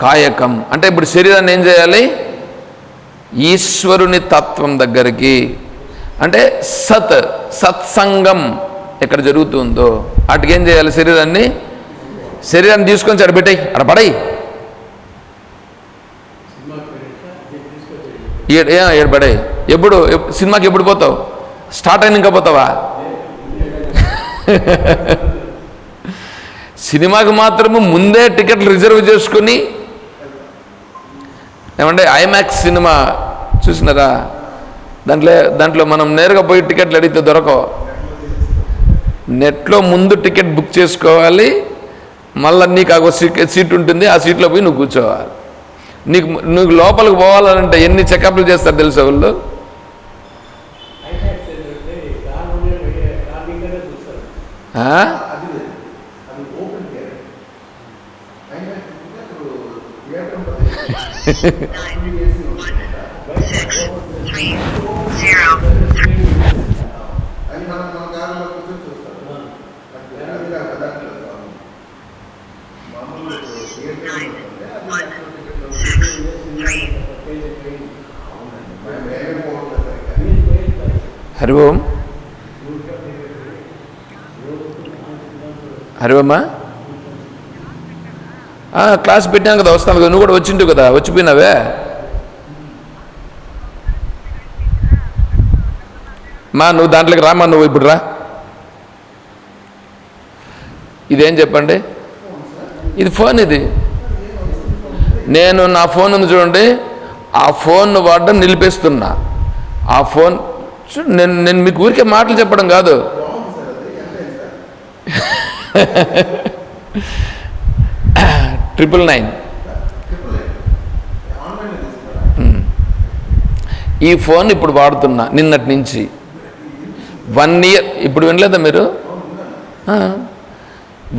కాయకం. అంటే ఇప్పుడు శరీరాన్ని ఏం చేయాలి? ఈశ్వరుని తత్వం దగ్గరికి. అంటే సత్ సత్సంగం ఎక్కడ జరుగుతుందో. వాటికి ఏం చేయాలి శరీరాన్ని? శరీరాన్ని తీసుకొని అక్కడ పెట్టాయి అక్కడ పడాయి. ఏడు పడాయి. ఎప్పుడు సినిమాకి ఎప్పుడు పోతావు? స్టార్ట్ అయిన ఇంకా పోతావా? సినిమాకి మాత్రము ముందే టికెట్లు రిజర్వ్ చేసుకుని ఏమంటే ఐమాక్స్ సినిమా చూసినారా? దాంట్లో దాంట్లో మనం నేరుగా పోయి టికెట్లు అడిగితే దొరకవు. నెట్లో ముందు టికెట్ బుక్ చేసుకోవాలి మళ్ళీ నీకు ఆ సీట్ సీట్ ఉంటుంది ఆ సీట్లో పోయి నువ్వు కూర్చోవాలి. నీకు నువ్వు లోపలికి పోవాలంటే ఎన్ని చెకప్లు చేస్తారు తెలుసా వాళ్ళు? ఆ? అది లేదు. అది ఓపెన్ థియేటర్ అయినా ఇప్పుడు థియేటర్ ఉంటుంది అది మనం మన కారులో కూర్చొని చూస్తాం అది అది కాదు, దాంట్లో కాదు. మామూలు థియేటర్ ఉంటుంది. అది దాంట్లో టికెట్లు ఉంటుంది. అవునండి. మేము వేరే పోవట్లేదు సరిగ్గా. హరి ఓం. హరి ఓమా? క్లాస్ పెట్టాను కదా వస్తాను కదా నువ్వు కూడా వచ్చింటావు కదా వచ్చిపోయినావే? మా నువ్వు దాంట్లోకి రామా నువ్వు ఇప్పుడు రా. ఇదేం చెప్పండి? ఇది ఫోన్ ఇది. నేను నా ఫోన్ ఉంది చూడండి ఆ ఫోన్ వాడడం నిలిపేస్తున్నా. ఆ ఫోన్ నేను నేను మీకు ఊరికే మాటలు చెప్పడం కాదు. ట్రిపుల్ నైన్ ఈ ఫోన్ ఇప్పుడు వాడుతున్నా నిన్నటి నుంచి. వన్ ఇయర్ ఇప్పుడు వినలేదా మీరు?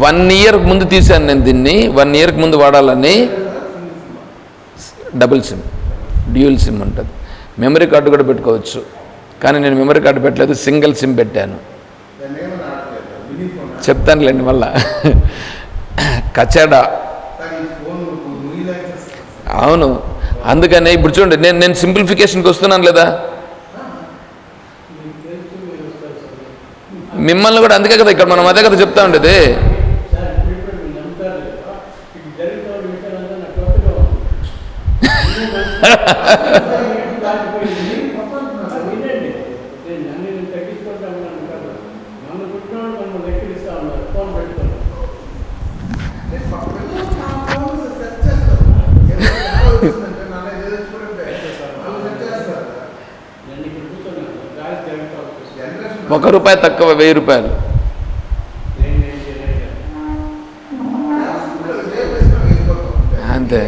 వన్ ఇయర్ ముందు తీశాను నేను దీన్ని. వన్ ఇయర్కి ముందు వాడాలని డబుల్ సిమ్ డ్యూయల్ సిమ్ ఉంటుంది. మెమరీ కార్డు కూడా పెట్టుకోవచ్చు. కానీ నేను మెమరీ కార్డు పెట్టలేదు సింగిల్ సిమ్ పెట్టాను. చెప్తానులేండి మళ్ళా. కచడా కానీ ఈ ఫోన్ మునిలాగా చేస్తుంది అవును. అందుకనే ఇప్పుడు చూడండి నేను నేను సింప్లిఫికేషన్కి వస్తున్నాను లేదా? మిమ్మల్ని కూడా అందుకే కదా ఇక్కడ మనం అదే కదా చెప్తా ఉండేది సార్ ఇప్పుడు ఇప్పుడు మీరు నమ్ముతారు లేదా ఇది జరుగుతున్న విషయాలంతా నాకు కొత్తగా ఉంది అన్నీ మంచి- దాటిపోయింది. అది వినండి నేను నన్ను నేను తగ్గించుకుంటా ఉన్నాను కదా నన్ను పుట్టినవాడు నన్ను లెక్కలిస్తా ఉన్నారు ఫోన్ పెట్టుకోండి నేను మా పిల్లలు నా ఫోన్ సెట్ చేస్తారు ఏదైనా ఎలా వచ్చిందంటే నాన్న ఏదో తెచ్చుకుంటే వాళ్ళు సెట్ చేస్తారు నేను ఇక్కడ కూర్చున్నాను గాలి జరుగుతా వచ్చేసి జనరేషన్ ఒక రూపాయి తక్కువ వెయ్యి రూపాయలు. అంతే.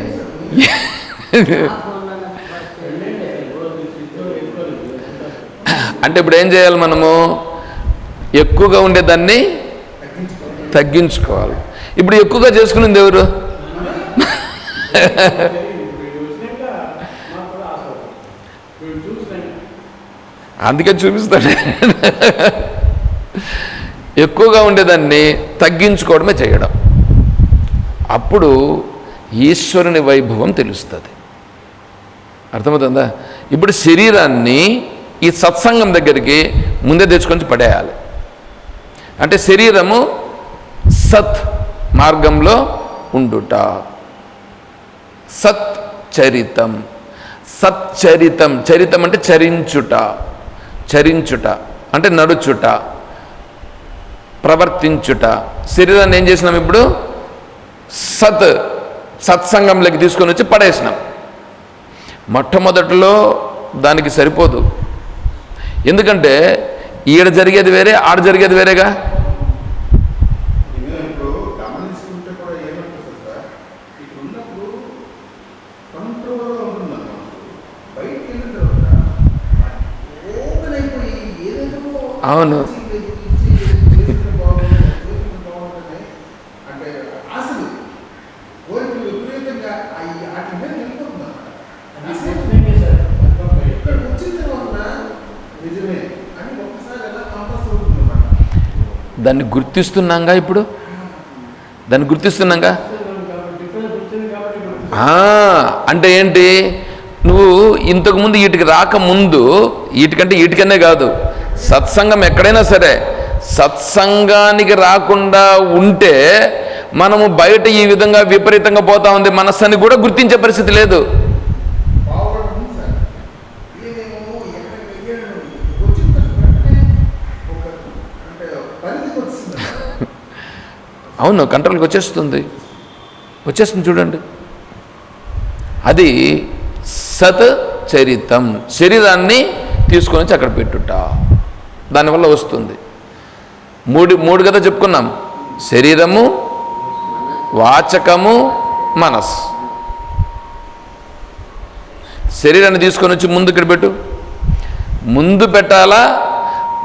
అంటే ఇప్పుడు ఏం చేయాలి మనము? ఎక్కువగా ఉండేదాన్ని తగ్గించుకోవాలి తగ్గించుకోవాలి. ఇప్పుడు ఎక్కువగా చేసుకునేది ఎవరు ఇప్పుడు వచ్చినాక మాకు కూడా ఆశ ఉంది. వీడు చూసినాక అందుకే చూపిస్తాడు ఎక్కువగా ఉండేదాన్ని తగ్గించుకోవడమే చేయడం. అప్పుడు ఈశ్వరుని వైభవం తెలుస్తుంది. అర్థమవుతుందా? ఇప్పుడు శరీరాన్ని ఈ సత్సంగం దగ్గరికి ముందే తెచ్చుకొని పడేయాలి. అంటే శరీరము సత్ మార్గంలో ఉండుట. సత్ చరితం సచ్చరితం చరితం అంటే చరించుట. చరించుట అంటే నడుచుట ప్రవర్తించుట. శరీరాన్ని ఏం చేసినాం ఇప్పుడు? సత్ సత్సంగంలోకి తీసుకొని వచ్చి పడేసినాం. మొట్టమొదటిలో దానికి సరిపోదు. ఎందుకంటే ఈడ జరిగేది వేరే ఆడ జరిగేది వేరేగా ఇంకా ఇప్పుడు గమనించుకుంటే కూడా ఏమనిపిస్తుంది సార్ ఇక్కడ ఉన్నప్పుడు కంట్రోల్గా ఉంటుంది మనసు బయటికి వెళ్ళిన తర్వాత ఓపెన్ అయిపోయి ఏదేదో అవును. ఇది ఇది చేసుకుంటే బాగుంటుంది, చేసుకుంటే బాగుంటుంది. అంటే ఆశలు కోరికలు విపరీతంగా అవి వాటి మీద వెళ్ళిపోతుంది అది వచ్చినాకే సార్ పట్టుకోండి. ఇక్కడ వచ్చిన తర్వాత నిజమే అని ఒక్కసారి ఎలా కంపల్స్ అవుతుంది అవును. దాన్ని గుర్తిస్తున్నాగా ఇప్పుడు? దాన్ని గుర్తిస్తున్నాగా? అంటే ఏంటి? నువ్వు ఇంతకుముందు వీటికి రాకముందు వీటికంటే వీటికనే కాదు. సత్సంగం ఎక్కడైనా సరే సత్సంగానికి రాకుండా ఉంటే మనము బయట ఈ విధంగా విపరీతంగా పోతా ఉంది మనస్సని కూడా గుర్తించే పరిస్థితి లేదు. అవును కంట్రోల్కి వచ్చేస్తుంది. వచ్చేస్తుంది చూడండి. అది సత్ చరితం శరీరాన్ని తీసుకొని వచ్చి అక్కడ పెట్టుట. దానివల్ల వస్తుంది. మూడు మూడు కదా చెప్పుకున్నాం. శరీరము వాచకము మనస్ శరీరాన్ని తీసుకొని వచ్చి ముందు ఇక్కడ పెట్టు. ముందు పెట్టాలా?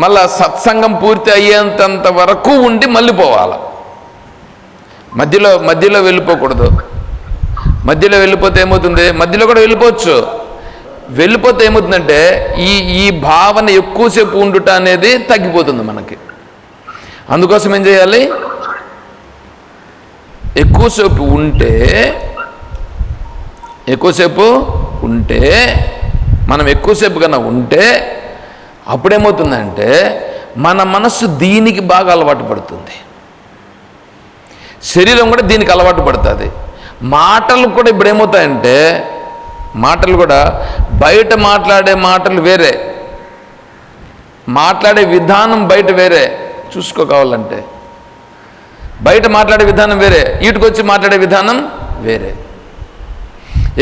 మళ్ళా సత్సంగం పూర్తి అయ్యేంత వరకు ఉండి మళ్ళీ పోవాలా? మధ్యలో మధ్యలో వెళ్ళిపోకూడదు. మధ్యలో వెళ్ళిపోతే ఏమవుతుంది? మధ్యలో కూడా వెళ్ళిపోవచ్చు. వెళ్ళిపోతే ఏమవుతుందంటే ఈ ఈ భావన ఎక్కువసేపు ఉండుట అనేది తగ్గిపోతుంది మనకి. అందుకోసం ఏం చేయాలి? ఎక్కువసేపు ఉంటే ఎక్కువసేపు ఉంటే మనం ఎక్కువసేపు కన్నా ఉంటే అప్పుడేమవుతుందంటే మన మనస్సు దీనికి బాగా అలవాటు పడుతుంది. శరీరం కూడా దీనికి అలవాటు పడుతుంది. మాటలు కూడా ఇప్పుడు ఏమవుతాయంటే మాటలు కూడా బయట మాట్లాడే మాటలు వేరే. మాట్లాడే విధానం బయట వేరే. చూసుకో కావాలంటే. బయట మాట్లాడే విధానం వేరే. వీటికొచ్చి మాట్లాడే విధానం వేరే.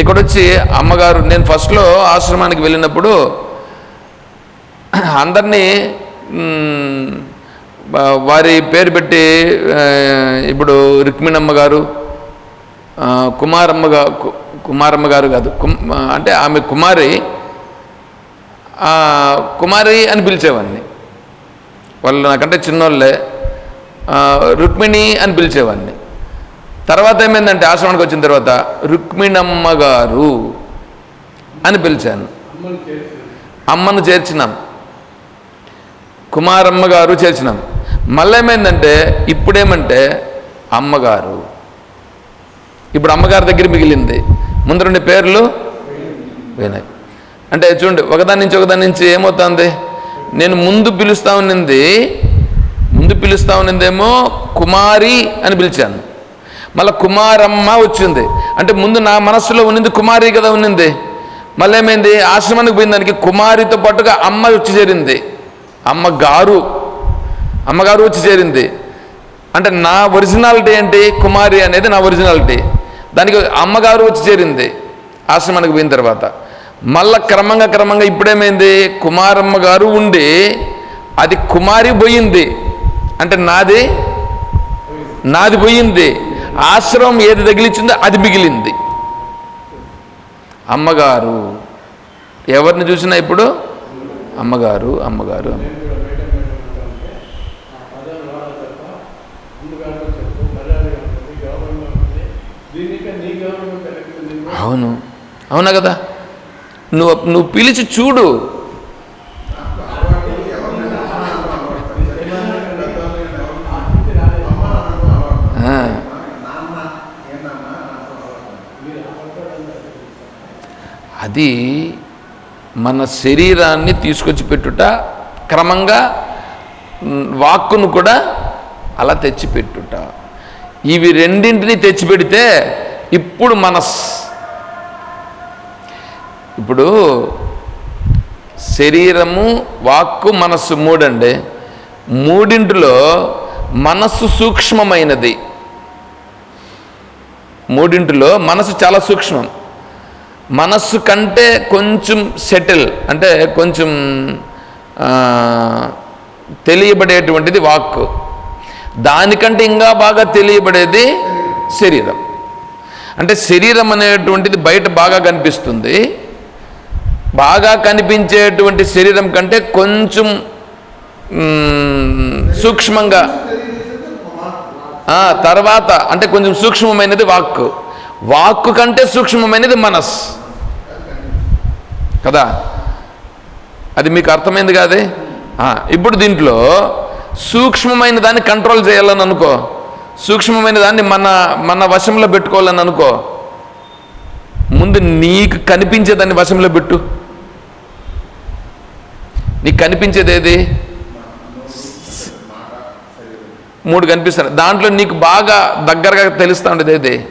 ఇక్కడొచ్చి అమ్మగారు నేను ఫస్ట్లో ఆశ్రమానికి వెళ్ళినప్పుడు అందరినీ వారి పేరు పెట్టి ఇప్పుడు రుక్మిణమ్మ గారు కుమారమ్మ గారు కుమారమ్మ గారు కాదు. అంటే ఆమె కుమారి కుమారి అని పిలిచేవాడిని. వాళ్ళు నాకంటే చిన్నోళ్ళే. రుక్మిణి అని పిలిచేవాడిని. తర్వాత ఏమైందంటే ఆశ్రమానికి వచ్చిన తర్వాత రుక్మిణమ్మ గారు అని పిలిచాను. అమ్మను చేర్చినాం. కుమారమ్మ గారు చేర్చినాం. మళ్ళీ ఏమైందంటే ఇప్పుడేమంటే అమ్మగారు. ఇప్పుడు అమ్మగారి దగ్గర మిగిలింది. ముందు రెండు పేర్లు పోయినాయి. అంటే చూడండి ఒకదాని నుంచి ఒకదాని నుంచి ఏమవుతుంది? నేను ముందు పిలుస్తా ఉన్నింది ముందు పిలుస్తా ఉన్నిందేమో కుమారి అని పిలిచాను. మళ్ళీ కుమారమ్మ వచ్చింది. అంటే ముందు నా మనస్సులో ఉన్నింది కుమారి కదా ఉన్నింది. మళ్ళీ ఏమైంది? ఆశ్రమానికి పోయిన దానికి కుమారితో పాటుగా అమ్మ వచ్చి చేరింది. అమ్మగారు అమ్మగారు వచ్చి చేరింది. అంటే నా ఒరిజినాలిటీ ఏంటి? కుమారి అనేది నా ఒరిజినాలిటీ. దానికి అమ్మగారు వచ్చి చేరింది. ఆశ్రమానికి పోయిన తర్వాత. మళ్ళా క్రమంగా క్రమంగా ఇప్పుడేమైంది? కుమారమ్మ గారు ఉండి అది కుమారి పోయింది. అంటే నాది నాది పోయింది. ఆశ్రమం ఏది తగిలించిందో అది మిగిలింది. అమ్మగారు ఎవరిని చూసినా ఇప్పుడు? అమ్మగారు అమ్మగారు అమ్మ. నేను కూడా బయట బయట ఉంటానంటే ఆ పదాలు వాడాలి తప్ప అమ్మగారు చెప్పు మర్యాదగా ఉంటుంది గౌరవంగా ఉంటుంది దీనికే నీ గౌరవం కలుగుతుంది అవును. అవునా కదా? నువ్వు నువ్వు పిలిచి చూడు. అది మన శరీరాన్ని తీసుకొచ్చి పెట్టుట క్రమంగా వాక్కును కూడా అలా తెచ్చిపెట్టుట. ఇవి రెండింటిని తెచ్చిపెడితే ఇప్పుడు మన ఇప్పుడు శరీరము వాక్కు మనస్సు మూడండి. మూడింటిలో మనస్సు సూక్ష్మమైనది. మూడింటిలో మనసు చాలా సూక్ష్మం. మనస్సు కంటే కొంచెం సెటిల్ అంటే కొంచెం తెలియబడేటువంటిది వాక్కు. దానికంటే ఇంకా బాగా తెలియబడేది శరీరం. అంటే శరీరం అనేటువంటిది బయట బాగా కనిపిస్తుంది. బాగా కనిపించేటువంటి శరీరం కంటే కొంచెం సూక్ష్మంగా. తర్వాత అంటే కొంచెం సూక్ష్మమైనది వాక్కు వాక్కు కంటే సూక్ష్మమైనది మనస్. కదా? అది మీకు అర్థమైంది కాదే ఇప్పుడు దీంట్లో సూక్ష్మమైన దాన్ని కంట్రోల్ చేయాలని అనుకో. సూక్ష్మమైన దాన్ని మన మన వశంలో పెట్టుకోవాలని అనుకో. ముందు నీకు కనిపించేదాన్ని వశంలో పెట్టు. నీకు కనిపించేది ఏది? మూడు కనిపిస్తాయి. దాంట్లో నీకు బాగా దగ్గరగా తెలుస్తూ ఉండేది ఏది?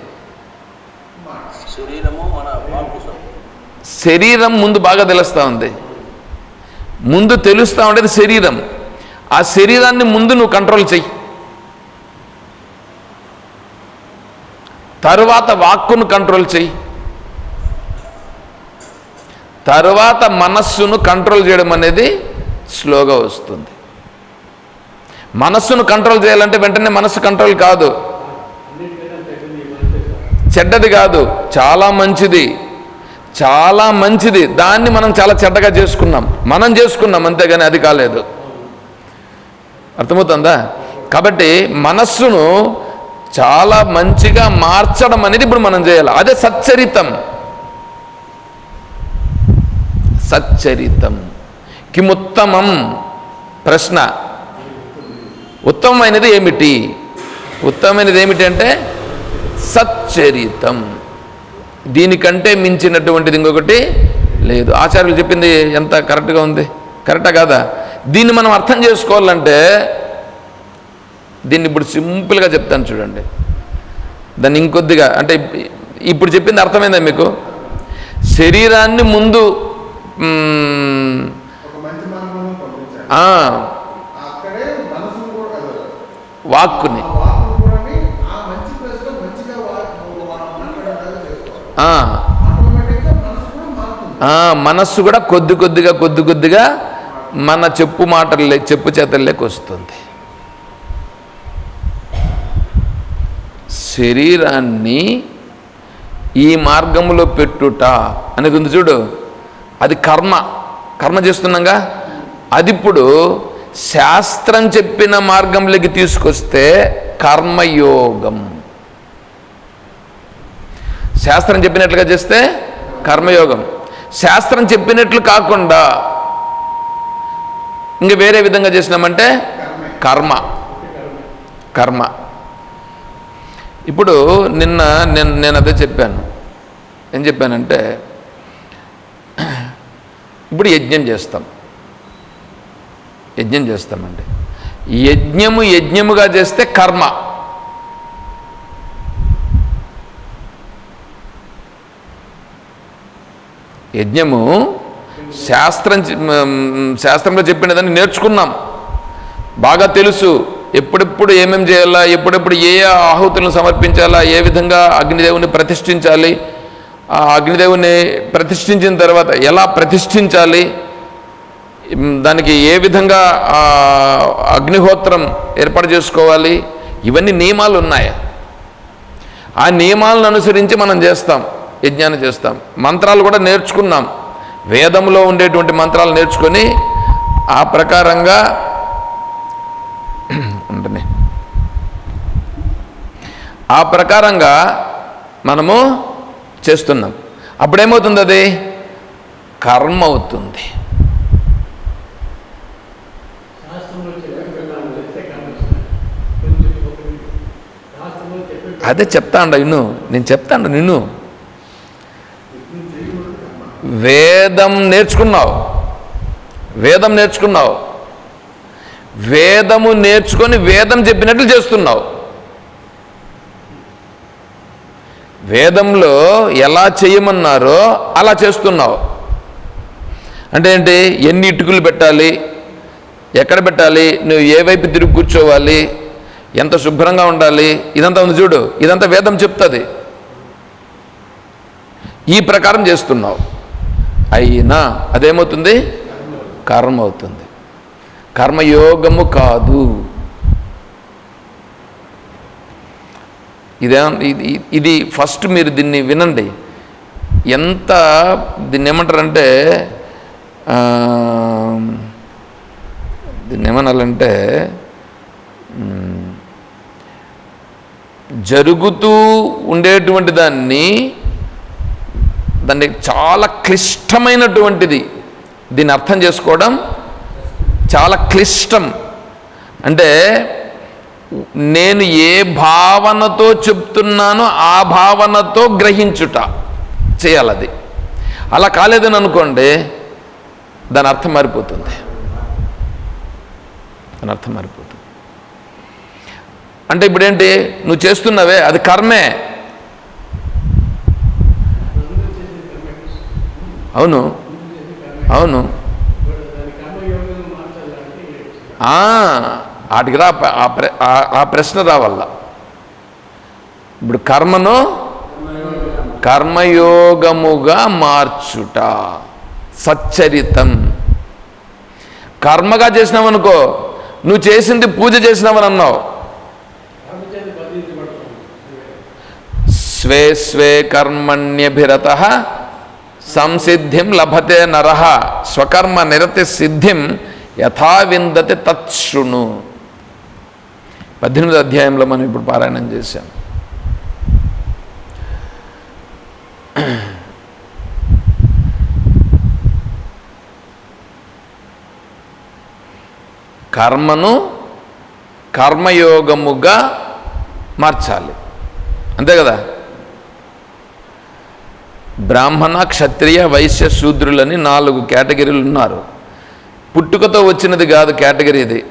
శరీరం ముందు బాగా తెలుస్తూ ఉంది. ముందు తెలుస్తూ ఉండేది శరీరం. ఆ శరీరాన్ని ముందు నువ్వు కంట్రోల్ చెయ్యి. తరువాత వాక్కును కంట్రోల్ చెయ్యి. తర్వాత మనస్సును కంట్రోల్ చేయడం అనేది స్లోగా వస్తుంది. మనస్సును కంట్రోల్ చేయాలంటే వెంటనే మనస్సు కంట్రోల్ కాదు. చెడ్డది చెడ్డది కాదు చాలా మంచిది. చాలా మంచిది. దాన్ని మనం చాలా చెడ్డగా చేసుకున్నాం. మనం చేసుకున్నాం అంతేగాని అది కాలేదు. అర్థమవుతుందా? కాబట్టి మనస్సును చాలా మంచిగా మార్చడం అనేది ఇప్పుడు మనం చేయాలి. అదే సచ్చరితం. సచ్చరితం. కిముత్తమం ప్రశ్న. ఉత్తమమైనది ఏమిటి? ఉత్తమమైనది ఏమిటి అంటే సచ్చరితం. దీనికంటే మించినటువంటిది ఇంకొకటి లేదు. ఆచార్యులు చెప్పింది ఎంత కరెక్ట్గా ఉంది? కరెక్టా కాదా? దీన్ని మనం అర్థం చేసుకోవాలంటే దీన్ని ఇప్పుడు సింపుల్గా చెప్తాను చూడండి. దాన్ని ఇంకొద్దిగా అంటే ఇప్- ఇప్పుడు చెప్పింది అర్థమైందా మీకు? శరీరాన్ని ముందు వాక్కుని. మనస్సు కూడా కొద్ది కొద్దిగా కొద్ది కొద్దిగా మన చెప్పు మాటలే చెప్పు చేతల్లోకి వస్తుంది. శరీరాన్ని ఈ మార్గంలో పెట్టుట అనేది ఉంది చూడు. అది కర్మ. కర్మ చేస్తున్నాగా అది ఇప్పుడు శాస్త్రం చెప్పిన మార్గంలోకి తీసుకొస్తే కర్మయోగం. శాస్త్రం చెప్పినట్లుగా చేస్తే కర్మయోగం. శాస్త్రం చెప్పినట్లు కాకుండా ఇంకా వేరే విధంగా చేసినామంటే కర్మ. కర్మ. ఇప్పుడు నిన్న నేను నేను అదే చెప్పాను. ఏం చెప్పానంటే ఇప్పుడు యజ్ఞం చేస్తాం. యజ్ఞం చేస్తామండి. యజ్ఞము యజ్ఞముగా చేస్తే కర్మ. యజ్ఞము శాస్త్రం శాస్త్రంలో చెప్పిన దాన్ని నేర్చుకున్నాం. బాగా తెలుసు ఎప్పుడెప్పుడు ఏమేం చేయాలా ఎప్పుడెప్పుడు ఏ ఆహుతులను సమర్పించాలా ఏ విధంగా అగ్నిదేవుని ప్రతిష్ఠించాలి ఆ అగ్నిదేవుని ప్రతిష్ఠించిన తర్వాత ఎలా ప్రతిష్ఠించాలి? దానికి ఏ విధంగా అగ్నిహోత్రం ఏర్పాటు చేసుకోవాలి? ఇవన్నీ నియమాలు ఉన్నాయి. ఆ నియమాలను అనుసరించి మనం చేస్తాం యజ్ఞాన్ని చేస్తాం. మంత్రాలు కూడా నేర్చుకున్నాం. వేదంలో ఉండేటువంటి మంత్రాలు నేర్చుకొని ఆ ప్రకారంగా ఉంటుంది ఆ ప్రకారంగా మనము చేస్తున్నాం. అప్పుడేమవుతుంది అది? కర్మ అవుతుంది. అదే చెప్తాండ నిన్ను నేను చెప్తాండ నిన్ను వేదం నేర్చుకున్నావు. వేదం నేర్చుకున్నావు. వేదము నేర్చుకొని వేదం చెప్పినట్లు చేస్తున్నావు. వేదంలో ఎలా చేయమన్నారో అలా చేస్తున్నావు. అంటే ఏంటి? ఎన్ని ఇటుకలు పెట్టాలి? ఎక్కడ పెట్టాలి? నువ్వు ఏ వైపు తిరిగి కూర్చోవాలి? ఎంత శుభ్రంగా ఉండాలి? ఇదంతా ఉంది చూడు. ఇదంతా వేదం చెప్తుంది. ఈ ప్రకారం చేస్తున్నావు. అయినా అదేమవుతుంది? కర్మ అవుతుంది. కర్మయోగము కాదు. ఇదే ఇది ఇది ఫస్ట్ మీరు దీన్ని వినండి. ఎంత దీన్ని ఏమంటారంటే దీన్ని ఏమనాలంటే జరుగుతూ ఉండేటువంటి దాన్ని దాన్ని చాలా క్లిష్టమైనటువంటిది. దీన్ని అర్థం చేసుకోవడం చాలా క్లిష్టం. అంటే నేను ఏ భావనతో చెప్తున్నానో ఆ భావనతో గ్రహించుట చేయాలి అది అలా కాలేదని అనుకోండి దాని అర్థం మారిపోతుంది. దాని అర్థం మారిపోతుంది. అంటే ఇప్పుడేంటి? నువ్వు చేస్తున్నావే అది కర్మే. అవును. అవును. ఇప్పుడు ఆ, వాటికి రా ఆ ప్ర- ఆ- ఆ ప్రశ్న రావాల ఇప్పుడు కర్మను కర్మయోగముగా మార్చుట సచ్చరితం. కర్మగా చేసినావనుకో నువ్వు చేసింది పూజ చేసినావని అన్నావు స్వే స్వే కర్మణ్యభిరత సంసిద్ధిం లభతే నర. స్వకర్మ నిరతి సిద్ధిం యథా విందతి తత్శృణు. పద్దెనిమిది అధ్యాయంలో మనం ఇప్పుడు పారాయణం చేశాం. కర్మను కర్మయోగముగా మార్చాలి. అంతే కదా? బ్రాహ్మణ క్షత్రియ వైశ్య శూద్రులని నాలుగు కేటగిరీలు ఉన్నారు. పుట్టుకతో వచ్చినది కాదు కేటగిరీ ఇది.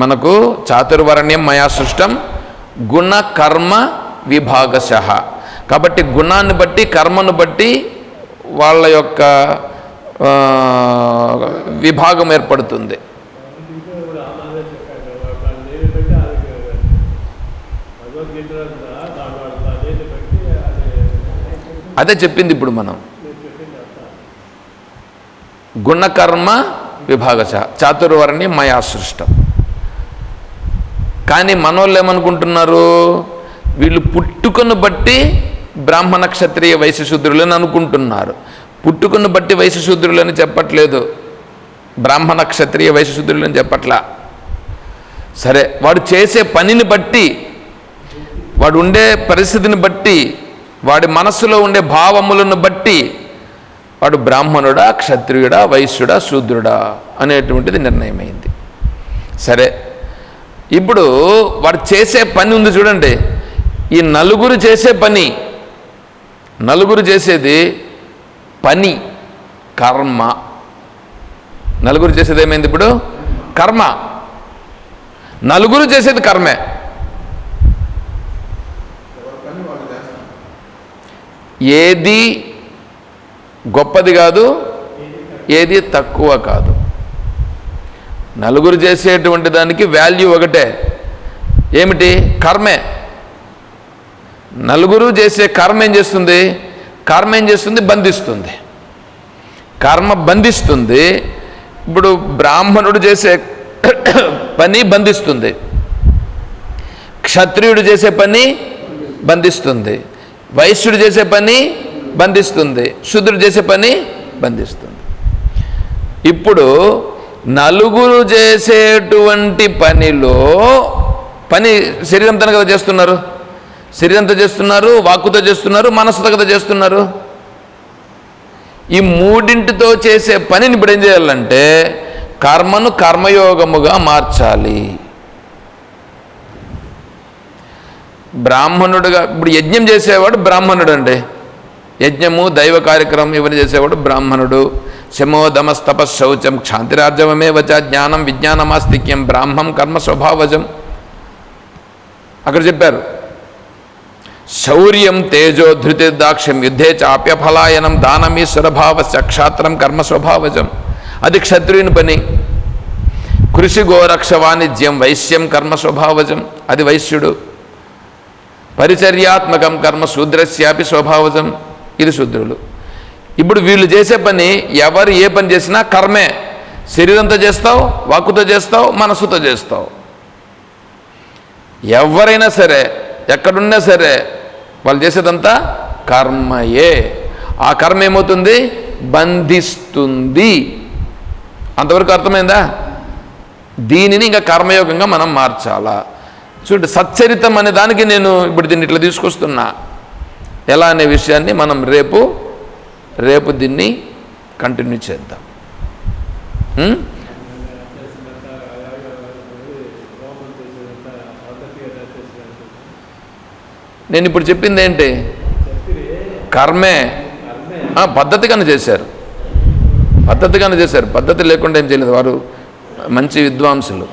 మనకు చాతుర్వర్ణ్యం మయా సృష్టం గుణ కర్మ విభాగశ. కాబట్టి గుణాన్ని బట్టి కర్మను బట్టి వాళ్ళ యొక్క విభాగం ఏర్పడుతుంది. అదే చెప్పింది ఇప్పుడు మనం. గుణకర్మ విభాగశ చాతుర్వర్ణ్యం మయా సృష్టం. కానీ మనోళ్ళు ఏమనుకుంటున్నారు? వీళ్ళు పుట్టుకను బట్టి బ్రాహ్మణ క్షత్రియ వైశ్యశూద్రులని అనుకుంటున్నారు. పుట్టుకను బట్టి వైశ్యశూద్రులని చెప్పట్లేదు. బ్రాహ్మణ క్షత్రియ వైశ్యశూద్రులని చెప్పట్లా. సరే వాడు చేసే పనిని బట్టి వాడు ఉండే పరిస్థితిని బట్టి వాడి మనస్సులో ఉండే భావములను బట్టి వాడు బ్రాహ్మణుడా క్షత్రియుడా వైశ్యుడా శూద్రుడా అనేటువంటిది నిర్ణయమైంది. సరే ఇప్పుడు వాడు చేసే పని ఉంది చూడండి. ఈ నలుగురు చేసే పని నలుగురు చేసేది పని కర్మ. నలుగురు చేసేది ఏమైంది ఇప్పుడు? కర్మ. నలుగురు చేసేది కర్మే. ఏది గొప్పది కాదు? ఏది తక్కువ కాదు. నలుగురు చేసేటువంటి దానికి వాల్యూ ఒకటే. ఏమిటి? కర్మే. నలుగురు చేసే కర్మ ఏం చేస్తుంది? కర్మ ఏం చేస్తుంది? బంధిస్తుంది. కర్మ బంధిస్తుంది. ఇప్పుడు బ్రాహ్మణుడు చేసే పని బంధిస్తుంది. క్షత్రియుడు చేసే పని బంధిస్తుంది. వైశ్యుడు చేసే పని బంధిస్తుంది. శుద్రుడు చేసే పని బంధిస్తుంది. ఇప్పుడు నలుగురు చేసేటువంటి పనిలో పని శరీరంతో కదా చేస్తున్నారు? శరీరంతో చేస్తున్నారు వాక్కుతో చేస్తున్నారు మనసుతో కదా చేస్తున్నారు? ఈ మూడింటితో చేసే పనిని ఇప్పుడు ఏం చేయాలంటే కర్మను కర్మయోగముగా మార్చాలి. బ్రాహ్మణుడుగా ఇప్పుడు యజ్ఞం చేసేవాడు బ్రాహ్మణుడు అండి యజ్ఞము దైవ కార్యక్రమం ఇవన్నీ చేసేవాడు బ్రాహ్మణుడు. శమోదమస్తపశౌచం దమస్తప శౌచం క్షాంతిరార్జవమే వచ జ్ఞానం విజ్ఞానమాస్తిక్యం బ్రాహ్మం కర్మ స్వభావజం. అక్కడ చెప్పారు శౌర్యం తేజో ధృతి దాక్ష్యం యుద్ధే చాప్యఫలాయనం దానమీశ్వరభావస్య క్షాత్రం కర్మ స్వభావజం. అది క్షత్రియుని పని. కృషి గోరక్ష వాణిజ్యం వైశ్యం కర్మ స్వభావజం. అది వైశ్యుడు. పరిచర్యాత్మకం కర్మ శూద్రస్యాపి స్వభావజం. ఇది శూద్రులు. ఇప్పుడు వీళ్ళు చేసే పని ఎవరు ఏ పని చేసినా కర్మే. శరీరంతో చేస్తావు వాక్కుతో చేస్తావు మనసుతో చేస్తావు. ఎవరైనా సరే ఎక్కడున్నా సరే వాళ్ళు చేసేదంతా కర్మయే. ఆ కర్మ ఏమవుతుంది? బంధిస్తుంది. అంతవరకు అర్థమైందా? దీనిని ఇంకా కర్మయోగంగా మనం మార్చాలా? చూడండి సచ్చరితం అనే దానికి నేను ఇప్పుడు దీన్ని ఇట్లా తీసుకొస్తున్నా. ఎలా అనే విషయాన్ని మనం రేపు రేపు దీన్ని కంటిన్యూ చేద్దాం. నేను ఇప్పుడు చెప్పింది ఏంటి? కర్మే. పద్ధతిగానే చేశారు. పద్ధతిగానే చేశారు. పద్ధతి లేకుండా ఏం చేయలేదు వారు. మంచి విద్వాంసులు.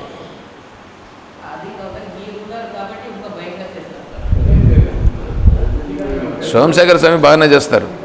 సోమశేఖర స్వామి బాగానే చేస్తారు.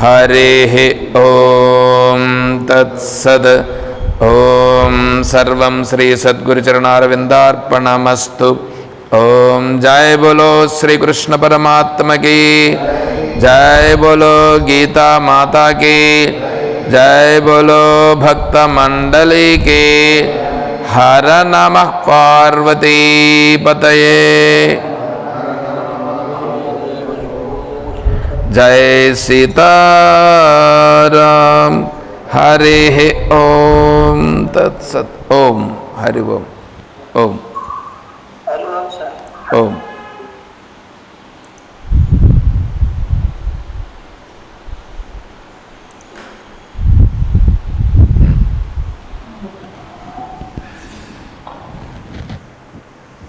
हरिः ॐ तत्सद् ॐ सर्वं श्रीसद्गुरुचरणारविन्दार्पणमस्तु ॐ जय बोलो श्रीकृष्ण परमात्मा की। जय बोलो गीता माता की। जय बोलो भक्त मंडली की। हर नमः पार्वती पतये। जय सीताराम। हरे ओम। तत्सत ओम। हरि ओम। ओम। ओम।